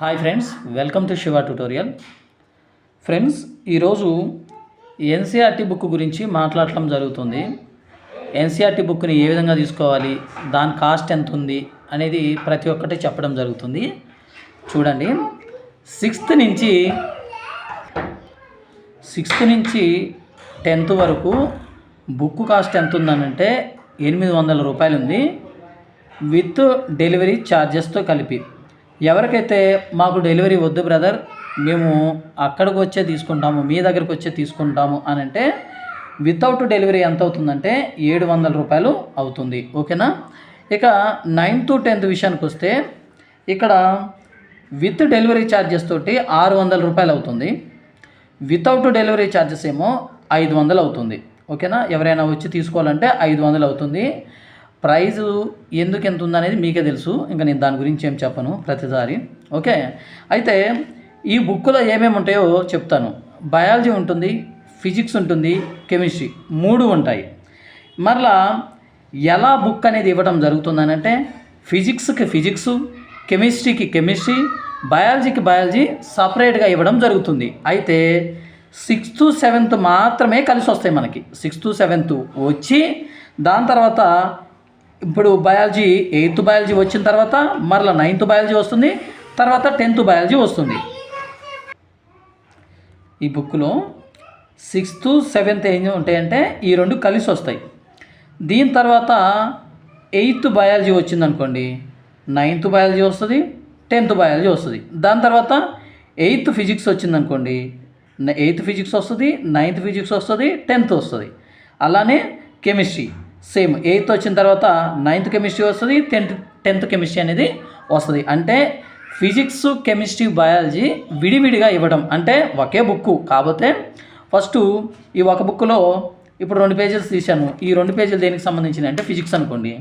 Hi friends welcome to Shiva tutorial friends ఈరోజు NCERT book గురించి మాట్లాడటం జరుగుతుంది. ఎన్సీఆర్టీ బుక్ని ఏ విధంగా తీసుకోవాలి దాని కాస్ట్ ఎంత ఉంది అనేది ప్రతి ఒక్కటి చెప్పడం జరుగుతుంది. చూడండి సిక్స్త్ నుంచి సిక్స్త్ నుంచి టెన్త్ వరకు బుక్ కాస్ట్ ఎంత ఉందనంటే ఎనిమిది వందల రూపాయలు ఉంది విత్ డెలివరీ ఛార్జెస్తో కలిపి. ఎవరికైతే మాకు డెలివరీ వద్దు బ్రదర్ మేము అక్కడికి వచ్చే తీసుకుంటాము మీ దగ్గరికి వచ్చే తీసుకుంటాము అని అంటే వితౌట్ డెలివరీ ఎంత అవుతుందంటే ఏడు వందల రూపాయలు అవుతుంది. ఓకేనా? ఇక నైన్త్ టెన్త్ విషయానికి వస్తే ఇక్కడ విత్ డెలివరీ ఛార్జెస్ తోటి ఆరు వందల రూపాయలు అవుతుంది. వితౌట్ డెలివరీ ఛార్జెస్ ఏమో ఐదు వందలు అవుతుంది. ఓకేనా? ఎవరైనా వచ్చి తీసుకోవాలంటే ఐదు వందలు అవుతుంది. ప్రైజు ఎందుకు ఎంత ఉందనేది మీకే తెలుసు. ఇంకా నేను దాని గురించి ఏం చెప్పను ప్రతిసారి. ఓకే? అయితే ఈ బుక్లో ఏమేమి ఉంటాయో చెప్తాను. బయాలజీ ఉంటుంది ఫిజిక్స్ ఉంటుంది కెమిస్ట్రీ మూడు ఉంటాయి. మరలా ఎలా బుక్ అనేది ఇవ్వడం జరుగుతుందని అంటే ఫిజిక్స్కి ఫిజిక్స్ కెమిస్ట్రీకి కెమిస్ట్రీ బయాలజీకి బయాలజీ సపరేట్గా ఇవ్వడం జరుగుతుంది. అయితే సిక్స్త్ సెవెంత్ మాత్రమే కలిసి వస్తాయి మనకి. సిక్స్త్ సెవెంత్ వచ్చి దాని తర్వాత ఇప్పుడు బయాలజీ ఎయిత్ బయాలజీ వచ్చిన తర్వాత మరలా నైన్త్ బయాలజీ వస్తుంది తర్వాత టెన్త్ బయాలజీ వస్తుంది. ఈ బుక్లో సిక్స్త్ సెవెంత్ ఏం ఉంటాయంటే ఈ రెండు కలిసి వస్తాయి. దీని తర్వాత ఎయిత్ బయాలజీ వచ్చిందనుకోండి నైన్త్ బయాలజీ వస్తుంది టెన్త్ బయాలజీ వస్తుంది. దాని తర్వాత ఎయిత్ ఫిజిక్స్ వచ్చిందనుకోండి ఎయిత్ ఫిజిక్స్ వస్తుంది నైన్త్ ఫిజిక్స్ వస్తుంది టెన్త్ వస్తుంది. అలానే కెమిస్ట్రీ. సేమ్ ఎయిత్ వచ్చిన తర్వాత నైన్త్ కెమిస్ట్రీ వస్తుంది టెన్త్ టెన్త్ కెమిస్ట్రీ అనేది వస్తుంది. అంటే ఫిజిక్స్ కెమిస్ట్రీ బయాలజీ విడివిడిగా ఇవ్వడం అంటే ఒకే బుక్కు. కాకపోతే ఫస్ట్ ఈ ఒక బుక్లో ఇప్పుడు రెండు పేజీలు తీశాను. ఈ రెండు పేజీలు దేనికి సంబంధించింది అంటే ఫిజిక్స్ అనుకోండి.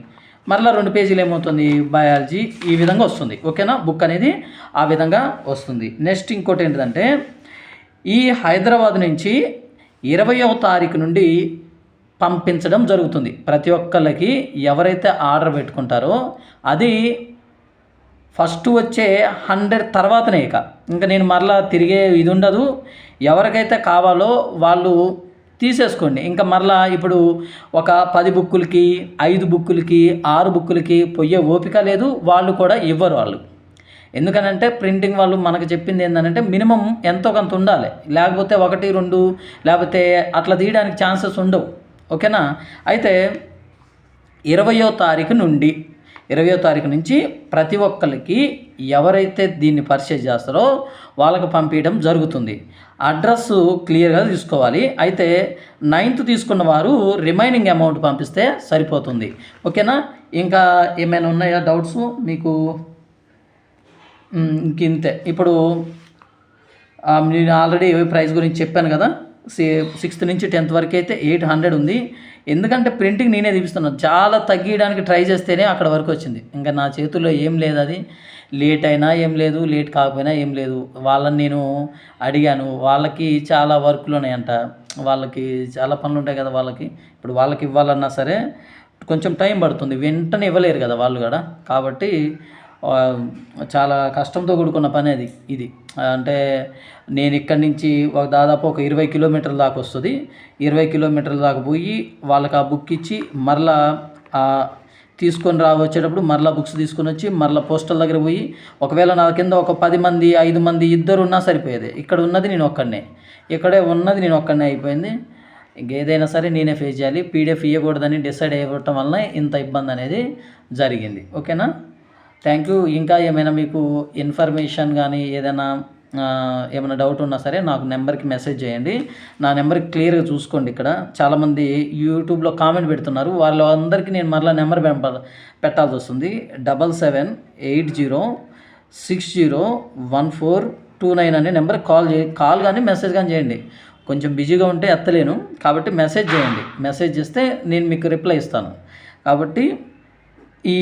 మరలా రెండు పేజీలు ఏమవుతుంది? బయాలజీ ఈ విధంగా వస్తుంది. ఓకేనా? బుక్ అనేది ఆ విధంగా వస్తుంది. నెక్స్ట్ ఇంకోటి ఏంటంటే ఈ హైదరాబాద్ నుంచి ఇరవయవ తారీఖు నుండి పంపించడం జరుగుతుంది. ప్రతి ఒక్కళ్ళకి ఎవరైతే ఆర్డర్ పెట్టుకుంటారో అది ఫస్ట్ వచ్చే హండ్రెడ్ తర్వాతనే ఇక. ఇంకా నేను మరలా తిరిగే ఇది ఉండదు. ఎవరికైతే కావాలో వాళ్ళు తీసేసుకోండి. ఇంకా మరలా ఇప్పుడు ఒక పది బుక్కులకి ఐదు బుక్కులకి ఆరు బుక్కులకి పొయ్యే ఓపిక లేదు. వాళ్ళు కూడా ఇవ్వరు వాళ్ళు. ఎందుకనంటే ప్రింటింగ్ వాళ్ళు మనకు చెప్పింది ఏంటంటే మినిమం ఎంతో కొంత ఉండాలి. లేకపోతే ఒకటి రెండు లేకపోతే అట్లా తీయడానికి ఛాన్సెస్ ఉండవు. ఓకేనా? అయితే ఇరవయో తారీఖు నుండి ఇరవయో తారీఖు నుంచి ప్రతి ఒక్కరికి ఎవరైతే దీన్ని పర్చేజ్ చేస్తారో వాళ్ళకి పంపించడం జరుగుతుంది. అడ్రస్ క్లియర్గా తీసుకోవాలి అయితే నైన్త్ తీసుకున్న వారు రిమైనింగ్ అమౌంట్ పంపిస్తే సరిపోతుంది. ఓకేనా? ఇంకా ఏమైనా ఉన్నాయా డౌట్స్? మీకు మ్, ఇంకింతే. ఇప్పుడు నేను ఆల్రెడీ ప్రైస్ గురించి చెప్పాను కదా? సిక్స్త్ నుంచి టెన్త్ వరకు అయితే ఎయిట్ హండ్రెడ్ ఉంది. ఎందుకంటే ప్రింటింగ్ నేనే తీపిస్తున్నాను చాలా తగ్గించడానికి ట్రై చేస్తేనే అక్కడ వరకు వచ్చింది. ఇంకా నా చేతుల్లో ఏం లేదు అది. లేట్ అయినా ఏం లేదు లేట్ కాకపోయినా ఏం లేదు. వాళ్ళని నేను అడిగాను. వాళ్ళకి చాలా వర్క్లు ఉన్నాయంట. వాళ్ళకి చాలా పనులు ఉంటాయి కదా వాళ్ళకి. ఇప్పుడు వాళ్ళకి ఇవ్వాలన్నా సరే కొంచెం టైం పడుతుంది. వెంటనే ఇవ్వలేరు కదా వాళ్ళు కూడా. కాబట్టి చాలా కష్టంతో కూడుకున్న పని అది ఇది. అంటే నేను ఇక్కడి నుంచి ఒక దాదాపు ఒక ఇరవై కిలోమీటర్ల దాకా వస్తుంది. ఇరవై కిలోమీటర్ల దాకా పోయి వాళ్ళకి ఆ బుక్ ఇచ్చి మరలా తీసుకొని రా వచ్చేటప్పుడు మరలా బుక్స్ తీసుకొని వచ్చి మరలా పోస్టల్ దగ్గర పోయి ఒకవేళ నా కింద ఒక పది మంది ఐదు మంది ఇద్దరు ఉన్నా సరిపోయేది. ఇక్కడ ఉన్నది నేను ఒక్కడనే. ఇక్కడే ఉన్నది నేను ఒక్కడనే అయిపోయింది. ఇంకేదైనా సరే నేనే ఫేస్ చేయాలి. పీడిఎఫ్ ఇవ్వకూడదని డిసైడ్ అయ్యటం వలన ఇంత ఇబ్బంది అనేది జరిగింది. ఓకేనా? థ్యాంక్ యూ ఇంకా ఏమైనా మీకు ఇన్ఫర్మేషన్ కానీ ఏదైనా ఏమైనా డౌట్ ఉన్నా సరే నాకు నెంబర్కి మెసేజ్ చేయండి. నా నెంబర్కి క్లియర్గా చూసుకోండి ఇక్కడ. చాలామంది యూట్యూబ్లో కామెంట్ పెడుతున్నారు. వాళ్ళందరికీ నేను మరలా నెంబర్ పెంప పెట్టాల్సి వస్తుంది. Double seven eight zero six zero one four two nine అనే నెంబర్కి కాల్ చే కాల్ కానీ మెసేజ్ కానీ చేయండి. కొంచెం బిజీగా ఉంటే ఎత్తలేను. కాబట్టి మెసేజ్ చేయండి. మెసేజ్ చేస్తే నేను మీకు రిప్లై ఇస్తాను. కాబట్టి ఈ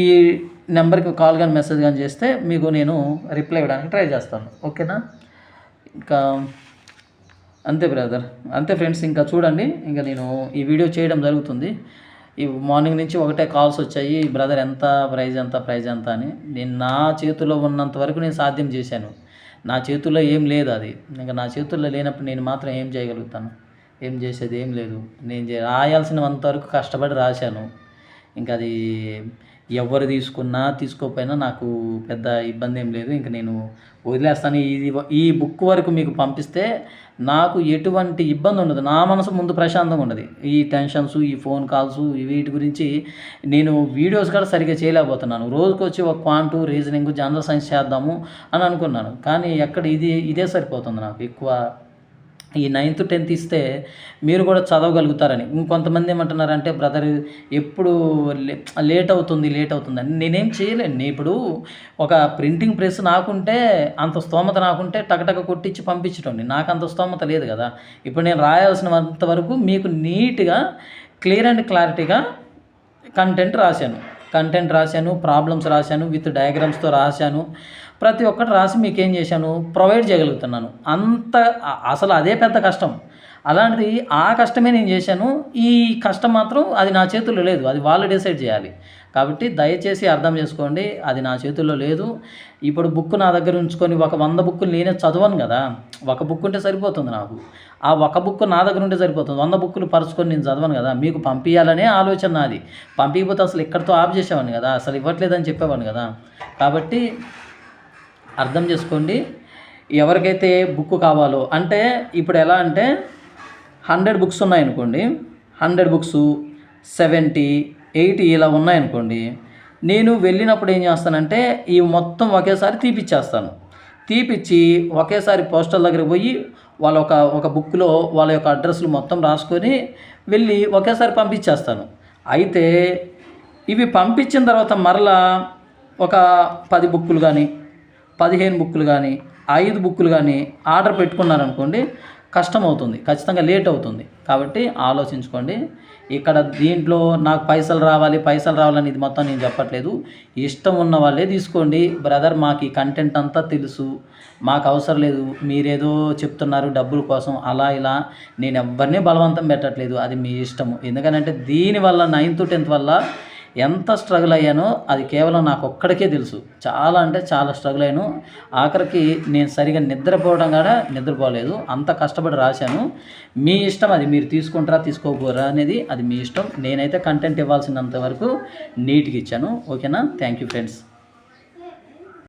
నెంబర్కి కాల్ కానీ మెసేజ్ కానీ చేస్తే మీకు నేను రిప్లై ఇవ్వడానికి ట్రై చేస్తాను. ఓకేనా? ఇంకా అంతే బ్రదర్. అంతే ఫ్రెండ్స్ ఇంకా చూడండి. ఇంకా నేను ఈ వీడియో చేయడం జరుగుతుంది. ఈ మార్నింగ్ నుంచి ఒకటే కాల్స్ వచ్చాయి. బ్రదర్ ఎంత ప్రైజ్ ఎంత ప్రైజ్ ఎంత అని. నేను నా చేతిలో ఉన్నంత వరకు నేను సాధ్యం చేశాను. నా చేతుల్లో ఏం లేదు అది. ఇంకా నా చేతుల్లో లేనప్పుడు నేను మాత్రం ఏం చేయగలుగుతాను? ఏం చేసేది? ఏం లేదు. నేను రాయాల్సినంత వరకు కష్టపడి రాశాను. ఇంకా అది ఎవరు తీసుకున్నా తీసుకోకపోయినా నాకు పెద్ద ఇబ్బంది ఏం లేదు. ఇంకా నేను వదిలేస్తాను. ఇది ఈ బుక్ వరకు మీకు పంపిస్తే నాకు ఎటువంటి ఇబ్బంది ఉండదు. నా మనసు ముందు ప్రశాంతంగా ఉండదు. ఈ టెన్షన్స్ ఈ ఫోన్ కాల్స్ వీటి గురించి నేను వీడియోస్ కూడా సరిగ్గా చేయలేకపోతున్నాను. రోజుకి వచ్చి ఒక క్వాంటు రీజనింగ్ జనరల్ సైన్స్ చేద్దాము అని అనుకున్నాను. కానీ ఎక్కడ ఇది ఇదే సరిపోతుంది నాకు. ఎక్కువ ఈ నైన్త్ టెన్త్ ఇస్తే మీరు కూడా చదవగలుగుతారని. ఇంకొంతమంది ఏమంటున్నారంటే బ్రదర్ ఎప్పుడు లే- లేట్ అవుతుంది లేట్ అవుతుంది అని. నేనేం చేయలేను. నేను ఇప్పుడు ఒక ప్రింటింగ్ ప్రెస్ నాకుంటే అంత స్తోమత నాకుంటే టకటక కొట్టించి పంపించడం నాకు అంత స్తోమత లేదు కదా. ఇప్పుడు నేను రాయాల్సినంత వరకు మీకు నీట్గా క్లియర్ అండ్ క్లారిటీగా కంటెంట్ రాశాను. కంటెంట్ రాశాను ప్రాబ్లమ్స్ రాశాను విత్ డయాగ్రామ్స్తో రాశాను. ప్రతి ఒక్కటి రాసి మీకు ఏం చేశాను? ప్రొవైడ్ చేయగలుగుతున్నాను. అంత అసలు అదే పెద్ద కష్టం. అలాంటిది ఆ కష్టమే నేను చేశాను. ఈ కష్టం మాత్రం అది నా చేతుల్లో లేదు. అది వాళ్ళు డిసైడ్ చేయాలి. కాబట్టి దయచేసి అర్థం చేసుకోండి. అది నా చేతుల్లో లేదు. ఇప్పుడు బుక్ నా దగ్గర ఉంచుకొని ఒక వంద బుక్కులు నేనే చదవను కదా. ఒక బుక్ ఉంటే సరిపోతుంది నాకు. ఆ ఒక బుక్ నా దగ్గర ఉంటే సరిపోతుంది. వంద బుక్కులు పరుచుకొని నేను చదవను కదా. మీకు పంపించాలనే ఆలోచన నాది. పంపించకపోతే అసలు ఇక్కడితో ఆఫ్ చేసేవాడిని కదా. అసలు ఇవ్వట్లేదని చెప్పేవాడిని కదా. కాబట్టి అర్థం చేసుకోండి. ఎవరికైతే బుక్ కావాలో అంటే ఇప్పుడు ఎలా అంటే హండ్రెడ్ బుక్స్ ఉన్నాయనుకోండి హండ్రెడ్ బుక్స్ సెవెంటీ ఎయిటీ ఇలా ఉన్నాయనుకోండి నేను వెళ్ళినప్పుడు ఏం చేస్తానంటే ఈ మొత్తం ఒకేసారి తీపిచ్చేస్తాను. తీపిచ్చి ఒకేసారి పోస్టల్ దగ్గరికి పోయి వాళ్ళ ఒక ఒక బుక్లో వాళ్ళ యొక్క అడ్రస్లు మొత్తం రాసుకొని వెళ్ళి ఒకేసారి పంపించేస్తాను అయితే ఇవి పంపించిన తర్వాత మరలా ఒక పది బుక్కులు కానీ పదిహేను బుక్కులు కానీ ఐదు బుక్కులు కానీ ఆర్డర్ పెట్టుకున్నారనుకోండి కష్టం అవుతుంది ఖచ్చితంగా లేట్ అవుతుంది కాబట్టి ఆలోచించుకోండి. ఇక్కడ దీంట్లో నాకు పైసలు రావాలి పైసలు రావాలని ఇది మొత్తం నేను చెప్పట్లేదు. ఇష్టం ఉన్న వాళ్ళే తీసుకోండి. బ్రదర్ మాకు ఈ కంటెంట్ అంతా తెలుసు. మాకు అవసరం లేదు. మీరేదో చెప్తున్నారు డబ్బుల కోసం. అలా ఇలా నేను ఎవరిని బలవంతం పెట్టట్లేదు. అది మీ ఇష్టము. ఎందుకనంటే దీనివల్ల నైన్త్ టెన్త్ వల్ల ఎంత స్ట్రగుల్ అయ్యానో అది కేవలం నాకు ఒక్కడికే తెలుసు. చాలా అంటే చాలా స్ట్రగుల్ అయ్యాను. ఆఖరికి నేను సరిగా నిద్రపోవడం కూడా నిద్రపోలేదు. అంత కష్టపడి రాశాను. మీ ఇష్టం అది మీరు తీసుకుంటారా తీసుకోకపోరా అనేది అది మీ ఇష్టం. నేనైతే కంటెంట్ ఇవ్వాల్సినంత వరకు నీట్గా ఇచ్చాను. ఓకేనా? Thank you friends